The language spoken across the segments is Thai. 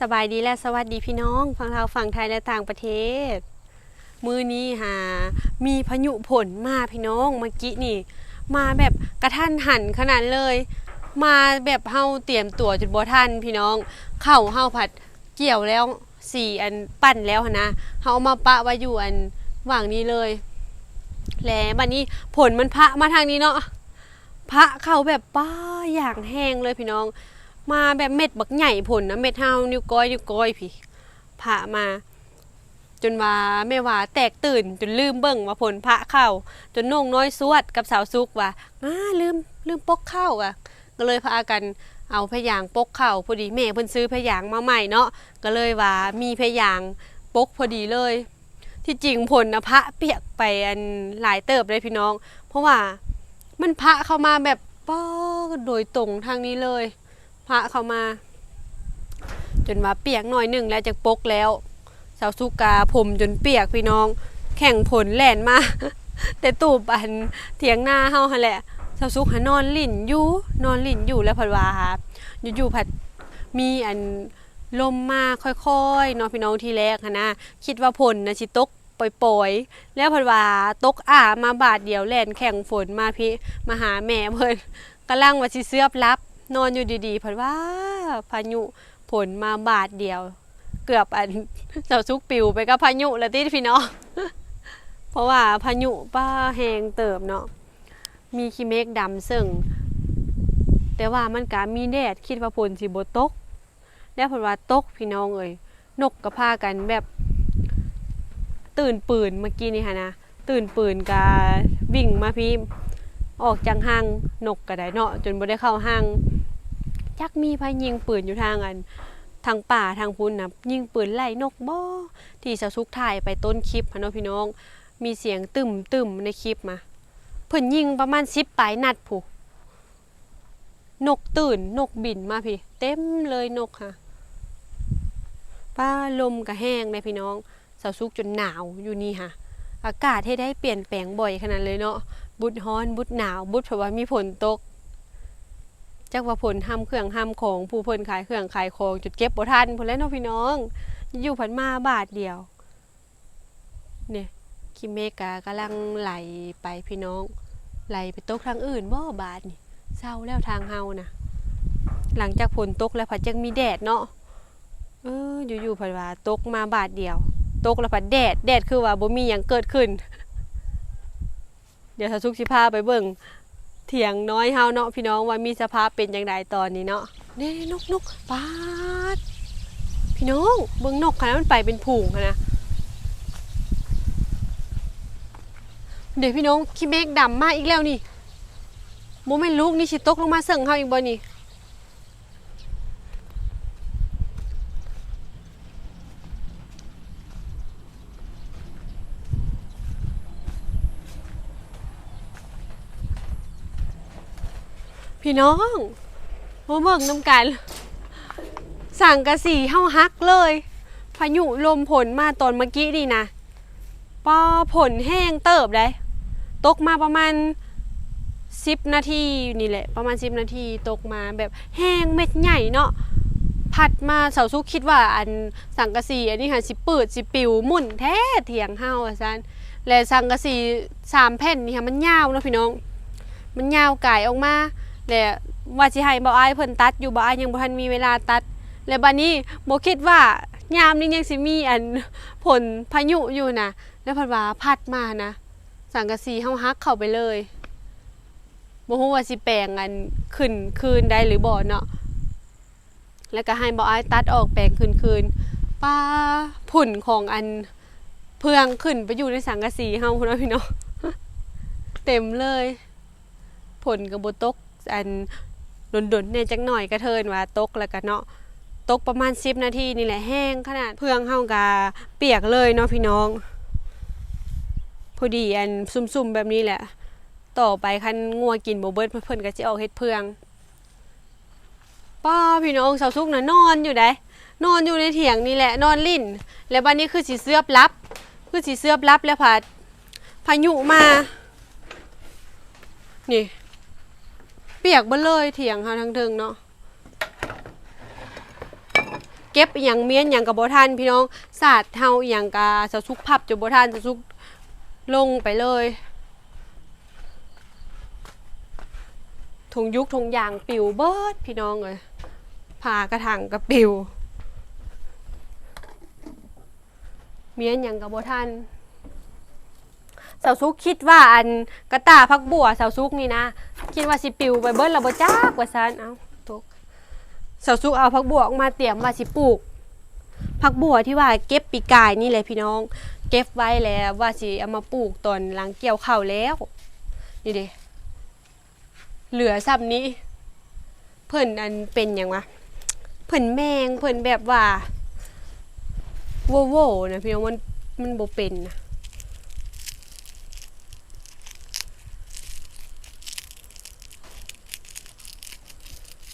สบายดีและสวัสดีพี่น้องฝั่งเราฝั่งไทยและต่างประเทศ มือนี้หามีพายุผลมาพี่น้องเมื่อกี้นี่ มาแบบกระทันหันขนาดเลย มาแบบเฮาเตรียมตัวจุดบ่ทันพี่น้อง เข้าเฮาผัดเกี่ยวแล้วสี่อันปั้นแล้วนะเฮาเอามาปะไว้อยู่อันว่างนี้เลย แล้วบัดนี้ผลมันพระมาทางนี้เนาะพระเข้าแบบป้าอย่างแห้งเลยพี่น้อง มาแบบเม็ดบักใหญ่ผลนะเม็ดเฮานิ้วก้อยนิ้วก้อยพี่พระมา จนว่าแม่ว่าแตกตื่นจนลืมเบิ่งว่าผลพระเข้า จนน้องน้อยสวดกับสาวซุกว่าอ้าลืมลืมปกเข้าอะ ก็เลยพากันเอาพยางปกเข้าพอดีแม่เพิ่นซื้อพยางมาใหม่เนาะก็เลยว่ามีพยางปกพอดีเลย ที่จริงผลนะพระเปียกไปอันหลายเติบเลยพี่น้อง เพราะว่ามันพระเข้ามาแบบป้อโดยตรงทางนี้เลย พระเข้ามา จนว่าเปียกหน่อยหนึ่งแล้วจากปกแล้วสาวสุกาผมจนเปียกพี่น้อง แข่งผลแล่นมา แต่ตูบอันเถียงหน้าเฮาหันแหละสาวสุกหานอนลิ่นอยู่นอนลิ่นอยู่แล้วพัดว่าอยู่ๆผัดมีอันลมมาค่อยๆเนาะพี่น้องทีแรกนะคิดว่าผลนะสิตกปล่อยๆ แล้วพัดว่าตกอ่ามาบาดเดียวแล่นแข่งฝนมาพี่มาหาแม่เพิ่นกำลังว่าสิเสื้อรับ นอนอยู่ดีๆเพัดว่าพายุผลมาบาดเดียว เกือบอันเสาซุกปิวไปกับพายุแล้วติพี่น้องเพราะว่าพายุป้าแหงเติบเนาะมีขี้เมฆดำซึ่ง แต่ว่ามันก็มีแดดคิดว่าฝนสิบ่ตก แล้วเพนว่าตกพี่น้องเอ้ยนกก็พากันแบบ ตื่นปืนเมื่อกี้นี่ค่ะนะตื่นปืนกาวิ่งมาพี่ ออกจากห้างนกก็ได้เนาะจนบ่ได้เข้าห้างจักมีพายิงปืนอยู่ทางอันทางป่าทางพุ้นนะยิงปืนไล่นกบ่ที่สาวซุกถ่ายไปต้นคลิปค่ะเนาะพี่น้อง มีเสียงตึมตึมในคลิปมาเพิ่นยิงประมาณสิบปลายนัดผู้นกตื่นนกบินมาพี่ เต็มเลยนกค่ะป้าลมก็แห้งเลยพี่น้องสาวซุกจนหนาวอยู่นี่ค่ะ อากาศให้ได้เปลี่ยนแปลงบ่อยขนาดเลยเนาะ บุดฮ้อนบุดหนาว บุดเพราะว่ามีฝนตกจักว่าผลห้ามเครื่องห้ามของผู้เพิ่นขายเครื่องขายของจุดเก็บบ่ทันพุ่นแล้วเนาะพี่น้อง อยู่ผันมาบาทเดียวเนี่ยคิเมกากำลังไหลไปพี่น้อง ไหลไปตกทางอื่นบ่บาทนี่เศร้าแล้วทางเฮานะหลังจากฝนตกแล้วผัดยังมีแดดเนาะเอออยู่ๆผัดว่าตกมาบาทเดียว ตกแล้วผัดแดดแดดคือว่าบ่มีหยังเกิดขึ้น เดี๋ยวถ้าสุกสิพาไปเบิ่งเถียงน้อยเฮาเนาะพี่น้องว่ามีสภาพเป็นอย่างไรตอนนี้เนาะเน่นกนกปาดพี่น้องเบิ่งนกค่ะนะมันไปเป็นผงค่ะนะเดี๋ยวพี่น้องขี้เมฆดำมากอีกแล้วนี่โมเมนลูกนี่ชิตกลงมาเสิ่งเฮาอีกบ่นี่ พี่น้องมาเบิ่งน้ำกัน สั่งกระสีเฮาฮักเลย พายุลมผลมาตอนเมื่อกี้นี่นะปอผลแห้งเติบได้ตกมาประมาณ10นาทีนี่แหละ ประมาณ10นาทีตกมาแบบแห้งเม็ดใหญ่เนาะพัดมาเสาซุกคิดว่าอันสังกะสีอันนี้ค่ะสิปืดสิปิวมุ่นแท้เถียงเฮาอะซันและสังกะสีสามแผ่นนี่ค่ะมันยาวเนาะพี่น้อง มันยาวไก่ออกมา และว่าสิให้บ่อายเพิ่นตัดอยู่บ่อายยังบ่ทันมีเวลาตัด และบัดนี้บ่คิดว่ายามนี้ยังสิมีอันผลพายุอยู่นะแล้วเพัดว่าพัดมานะ สังกะสีเฮาฮักเข้าไปเลยบ่ฮู้ว่าสิแปลงอันขึ้นคืนได้หรือบ่เนาะแล้วก็ให้บ่อายตัดออกแปลงคืนคืนป้าผุ่นของอันเพืองขึ้นไปอยู่ในสังกะสีเฮาพุ่นเนาะพี่น้องเต็มเลย ผลกับบตก อันดนๆเนี่ยจักหน่อยกระเทินว่าตกแล้วก็เนาะตกประมาณ10นาทีนี่แหละแห้งขนาดเพืองเฮากาเปียกเลยเนาะพี่น้องพอดีอันซุ่มๆแบบนี้แหละ ต่อไปคันงัวกินบ่เบิดเพิ่นก็สิออกเฮ็ดเพืองป้าพี่น้องสาวสุกน่ะนอนอยู่ได้นอนอยู่ในเถียงนี่แหละนอนลิ่น แล้วบัดนี้คือสิเสื้อบรับ คือสิเสื้อบรับแล้วพัดพายุมา นี่ ปียกเบ่เลยเถียงเฮาทั้งเทิงเนาะเก็บอย่างเมียนอย่างกับบ่ทันพี่น้องสาดเฮาอย่างกะสะสุกพับจนบ่ทันสะสุกลงไปเลยทงยุกทงยางปิวเบิดพี่น้องเอ้ยพากระถางกระปิว เมียนหยังกับบ่ทัน สาวซุกคิดว่าอันกระตาพักบัวสาวซุกนี่นะ คิดว่าสิปิวไปเบิดแล้วบ่จักว่าซั่นเอาตกสาวซุกเอาพักบัวออกมาเตรียมว่าสิปลูกพักบัวที่ว่าเก็บปีกายนี่แหละพี่น้อง เก็บไว้แล้วว่าสิเอามาปลูกตอนหลังเกี่ยวข้าวแล้วนี่เด้เหลือซ้ำนี้ เพิ่นอันเป็นยังวะเพิ่นแมงเพิ่นแบบว่าโวโวนะพี่น้องมันมันบ่เป็นนะ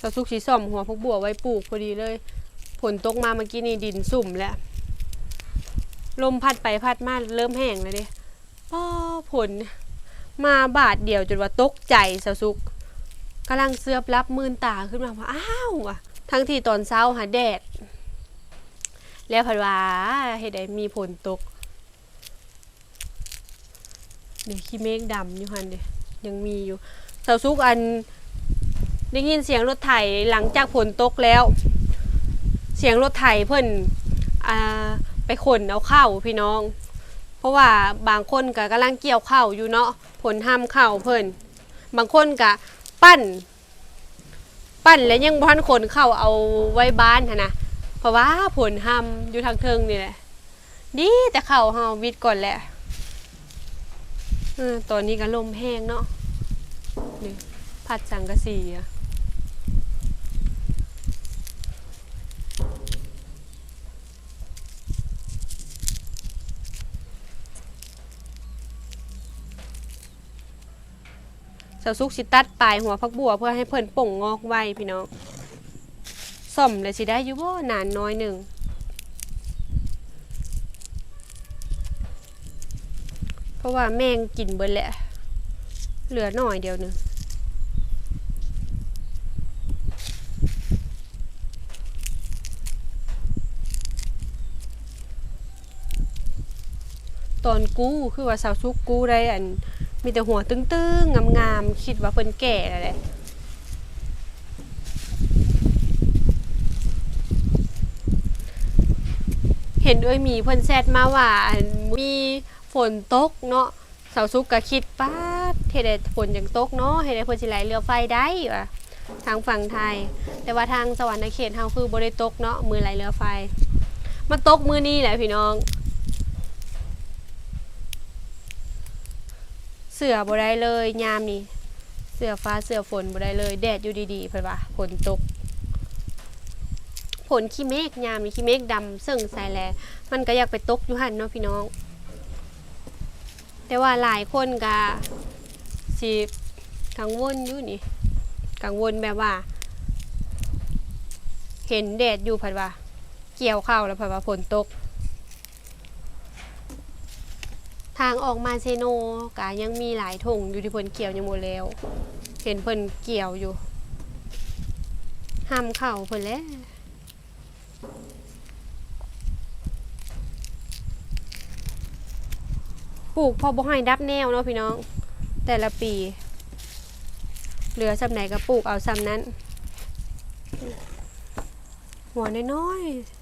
สาสุกสีส้มหัวพวกบัวไว้ปลูกพอดีเลยผลตกมาเมื่อกี้นี่ดินสุ่มแล้วลมพัดไปพัดมาเริ่มแห้งแล้วเด้ป้อผลมาบาทเดียวจนว่าตกใจสาสุกกำลังเสือบรับมื่นตาขึ้นมาว่าอ้าวว่ะทั้งที่ตอนเช้าหาแดด แล้วผัดว่าเฮ็ดให้มีฝนตกเดี๋ยวขี้เมฆดำอยู่หันเด้ยังมีอยู่สาซุกอัน ได้ยินเสียงรถไถหลังจากฝนตกแล้ว เสียงรถไถเพิ่นอไปขนเอาข้าวพี่น้อง เพราะว่าบางคนก็กำลังเกี่ยวข้าวอยู่เนาะผลห้ามข้าวเพิ่นบางคนก็ปั้น ปั้นแล้วยังพันขนเข้าเอาไว้บ้านนะเพราะว่าผลห้ำอยู่ทางเทิงนี่แหละดีแต่เข่าเฮาวิดก่อนแหละเออตอนนี้ก็ลมแห้งเนาะนี่พัดสังกะสีอะาวซุกสิตัดปลายหัวพักบัวเพื่อให้เพิ่นป่งงอกไวพี่น้องซ่อมเลยสิได้อยู่บ่นานน้อยหนึ่งเพราะว่าแมงกินเบิดแหละ เหลือหน่อยเดียวหนึงตอนกู้คือว่าสาวซุกกู้ได้อัน มีแต่หัวตึงๆ งามๆ คิดว่าเพิ่นแก่แล้วแหละเห็นด้วยมีเพิ่นแซดมาว่านมีฝนตกเนาะเสาสุกก็คิดป้าเฮ็ดให้ฝนจังตกเนาะเฮ็ดให้เพิ่นสิไหลเรือไฟได้ว่ะทางฝั่งไทย แต่ว่าทางสวรรค์เขตเฮาคือบ่ได้ตกเนาะมือไหลเรือไฟ มันตกมือนี้แหละพี่น้อง เสือบ่ได้เลยยามนี้เสือฟ้าเสือฝนบ่ได้เลย แดดอยู่ดีๆเพิ่นว่าฝนตกผลขี้เมฆยามนี่ขี้เมฆดำเซึ่งใส่แลมันก็อยากไปตกอยู่หันเนาะพี่น้อง แต่ว่าหลายคนก็สิกังวลอยู่นี่กังวลแบบว่า เห็นแดดอยู่ผัดว่า เกี่ยวข้าวแล้วผัดว่าฝนตก ทางออกมาเซโนกายังมีหลายถงอยู่ที่เพิ่นเกี่ยวยังหมดแล้ว เห็นเพิ่นเกี่ยวอยู่ห้ามเข่าเพิ่นแล้วปลูกพอบ่ให้ดับแนวเนาะพี่น้อง แต่ละปี เหลือสำไหนก็ปลูกเอาซ้ำนั้น หัวน้อยๆ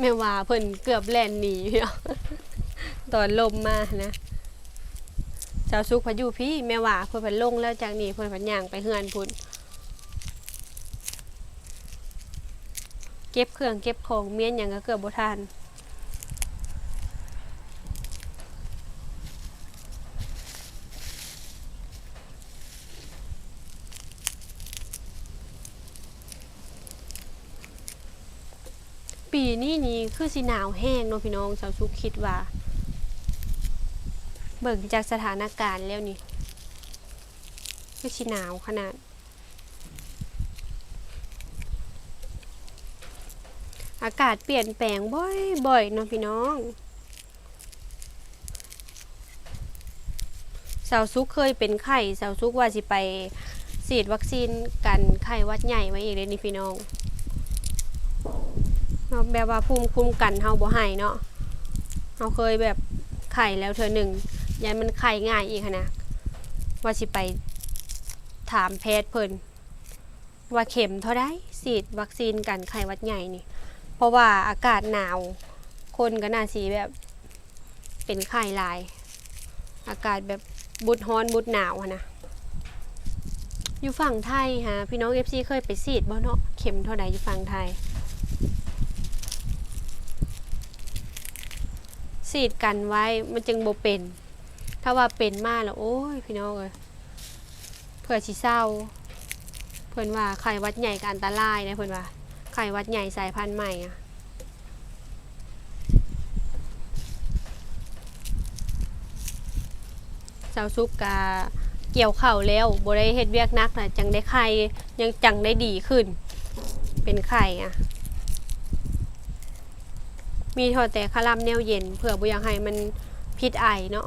แม่ว่าเพิ่นเกือบแล่นหนีเนาะตอนลมมานะเจ้าสุกพายุพี่แม่ว่าเพิ่นพันลงแล้วจากนี้เพิ่นพันย่างไปเฮือนพุ่นเก็บเครื่องเก็บของเมียนอย่างก็เกือบบ่ทันปีนี้นี่ คือสิหนาวแห้งเนาะพี่น้องสาวสุกคิดว่า เบิ่งจากสถานการณ์แล้วนี่คือสิหนาวขนาด อากาศเปลี่ยนแปลงบ่อยๆเนาะพี่น้องสาวซุกเคยเป็นไข้สาวซุกว่าสิไปฉีดวัคซีนกันไข้หวัดใหญ่ไว้อีกเลยนี่พี่น้อง แบบว่าภูมิคุ้มกันเฮาบ่ให้เนาะเฮาเคยแบบไข้แล้วเธอหนึ่งยันมันไข้ง่ายอีกนะว่าสิไปถามแพทย์เพิ่นว่าเข็มเท่าไดฉีดวัคซีนกันไข้วัดใหญ่นี่ เพราะว่าอากาศหนาว คนก็น่าสีแบบเป็นไข้ลาย อากาศแบบบุดฮ้อนบุดหนาวนะอยู่ฝั่งไทยฮะพี่น้องเอฟซีเคยไปฉีดบ่เนาะเข็มเท่าใดอยู่ฝั่งไทยีดกันไว้มันจึงโบเป็น ถ้าว่าเป็นมากแล้วโอ้ยพี่น้องเอ้ยเพื่อสิเศร้า เพิ่นว่าไข้วัดใหญ่ก็อันตรายนะเพิ่อนว่าไข้วัดใหญ่สายพันธุ์ใหม่อะสาวซุกกาเกี่ยวเข่าแล้วบ่ได้เฮ็ดเวียกนักนะจังได้ไข่ยังจังได้ดีขึ้น เป็นไข่อะ มีทอแต่คาร่ำแนวเย็นเผื่อบ่อยากให้มันพิษไอเนาะ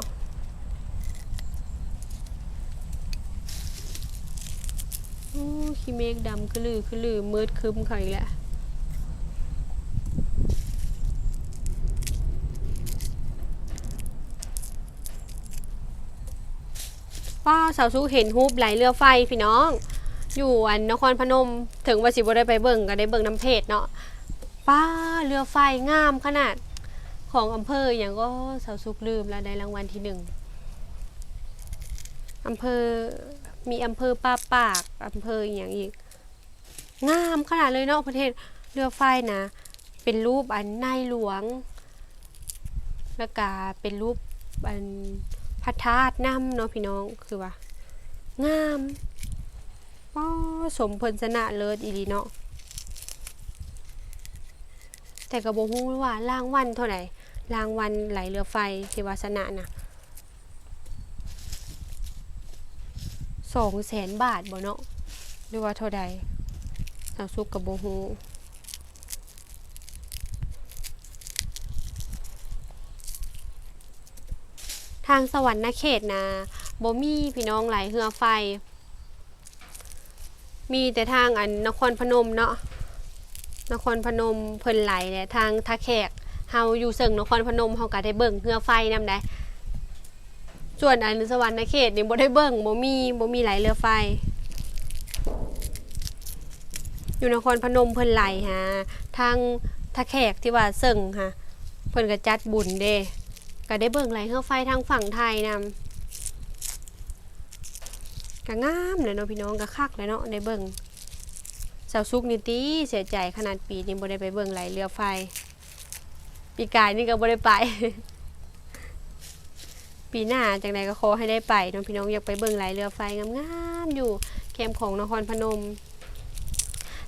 โอ้ขี้เมฆดำคือลือคือลือมืดครึ้มเขาอีกแล้วป้าสาวสุเห็นฮูบไหลเรือไฟพี่น้อง อยู่อันนครพนมถึงว่าสิบ่ได้ไปเบิ่งก็ได้เบิ่งน้ำเพจเนาะ ป้าเรือไฟงามขนาดของอำเภออย่างก็สาวสุกลืมแล้วได้รางวัลที่หนึ่งอำเภอมีอำเภอป้าปากอำเภออย่างอีก งามขนาดเลยเนาะประเทศเรือไฟนะ เป็นรูปอันนายหลวง แล้วก็เป็นรูปอันพระธาตุน้ำเนาะพี่น้องคือว่างามป้อสมพลชนะเลิศอีลีเนาะ แต่กระบอกฮู้ว่ารางวัลเท่าไหร่รางวัลไหลเรือไฟที่วาสนะนะสองแสนบาทบ่เนาะหรือว่าเท่าใดสาวซุกกับโบฮูทางสวรรค์เขตนะบ่มีพี่น้องไหลเรือไฟ มีแต่ทางอันนครพนมเนาะ นครพนมเพิ่นไหลแหละทางท่าแขกเฮาอยู่เซิงนครพนมเฮาก็ได้เบิ่งเรือไฟนำได้ส่วนอันสวรรค์นเขตนี่บ่ได้เบิ่งบ่มีบ่มีไหลเรือไฟ อยู่นครพนมเพิ่นไหลฮะทางท่าแขกที่ว่าเซิงฮะเพิ่นก็จัดบุญเด้ก็ได้เบิ่งไหลเรือไฟทางฝั่งไทยนำก็งามเลยเนาะพี่น้องก็คักเลยเนาะได้เบิ่ง เสาซุกนี่ตีเสียใจขนาดปีนี้บ่ได้ไปเบิ่งไหลเรือไฟ ปีกายนี่ก็บ่ได้ไป ปีหน้าจังใดก็ขอให้ได้ไปน้องพี่น้องอยากไปเบิ่งไหลเรือไฟงามๆอยู่แคมของนครพนม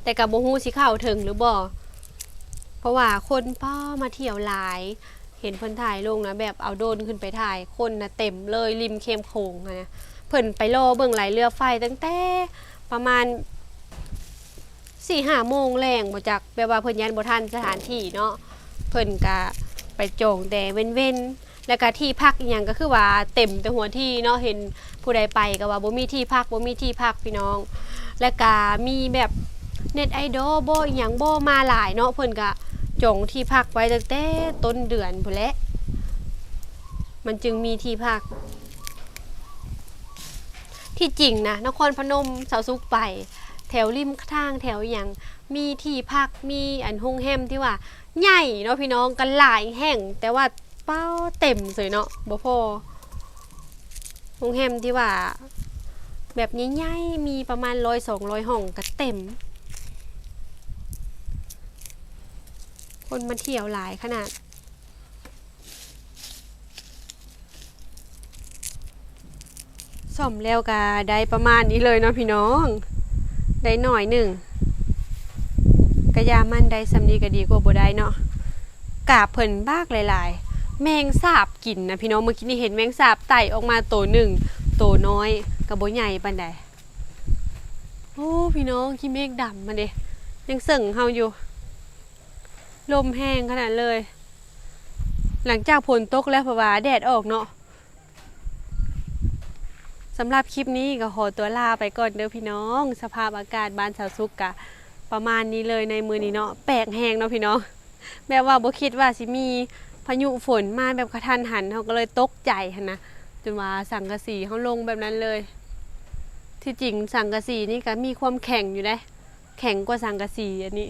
แต่กับโบฮูสิเข้าถึงหรือบ่เพราะว่าคนป้อมาเที่ยวหลาย เห็นเพิ่นถ่ายลงนะแบบเอาโดนขึ้นไปถ่ายคนนะเต็มเลยริมเข้มโขงนะเพิ่นไปรอเบิ่งไหลเรือไฟตั้งแต่ประมาณ สี่ห้าโมงแรงบ่จักแบบว่าเพิ่นยันบ่ทันสถานที่เนาะเพิ่นก็ไปโจงแต่เว้นๆแล้วก็ที่พักอีหยังก็คือว่าเต็มแต่หัวที่เนาะเห็นผู้ใดไปก็ว่าบ่มีที่พักบ่มีที่พักพี่น้อง แล้วก็มีแบบเน็ตไอดอลโบอีหยังโบมาหลายเนาะเพิ่นก็จงที่พักไว้ตั้งแต่ต้นเดือนพุ่นแหละมันจึงมีที่พัก ที่จริงนะนครพนมสาวซุกไป แถวริมทางแถวอย่างมีที่พักมีอันโฮงแฮมที่ว่าใหญ่เนาะพี่น้องกันหลายแห่ง แต่ว่าเป้าเต็มเลยเนาะบ่พอโฮงแฮมที่ว่า แบบใหญ่ๆมีประมาณร้อยสองร้อยห้องก็เต็ม คนมาเที่ยวหลายขนาดสมแล้วก็ได้ประมาณนี้เลยเนาะพี่น้อง ได้หน่อยหนึ่งกระยามันได้สำนีก็ดีกว่าบ่ได้เนาะกาบเพิ่นบากหลายๆ แมงสาบกินนะพี่น้องเมื่อกี้นี่เห็นแมงสาบไต่ออกมาโตวหนึ่งโตวน้อยกับบ่ใหญ่ปานใดโอ้พี่น้องขี้เมฆดำมาเด้ยังเสิ่งเฮาอยู่ ลมแห้งขนาดเลย หลังจากฝนตกแล้วพะว่าแดดออกเนาะ สำหรับคลิปนี้ก็ขอตัวลาไปก่อนเด้อพี่น้อง สภาพอากาศบ้านสาวสุกกะ ประมาณนี้เลยในมือนี้เนาะแปลกแหงเนาะพี่น้องแบบว่าบ่คิดว่าสิมีพายุฝนมาแบบกระทันหันเขาก็เลยตกใจหันนะจนว่าสังกะสีเขาลงแบบนั้นเลย ที่จริงสังกะสีนี่ก็มีความแข็งอยู่ได้แข็งกว่าสังกะสีอันนี้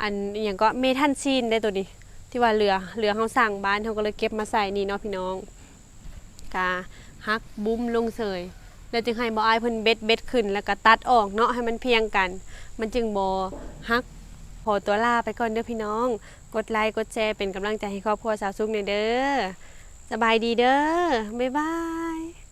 อันอย่างก็เมทัลซีนได้ตัวนี้ ที่ว่าเรือเรือเขาสั่งบ้านเขาก็เลยเก็บมาใส่นี่เนาะพี่น้อง กาฮักบุ้มลงเสยแล้วจึงให้บออายเพิ่นเบ็ดเบ็ดขึ้น แล้วก็ตัดออกเนาะให้มันเพียงกัน มันจึงบ่ฮักพอตัวลาไปก่อนเด้อพี่น้อง กดไลค์กดแชร์เป็นกำลังใจให้ครอบครัวสาวซุกเนอยเด้อสบายดีเด้อบ๊ายบาย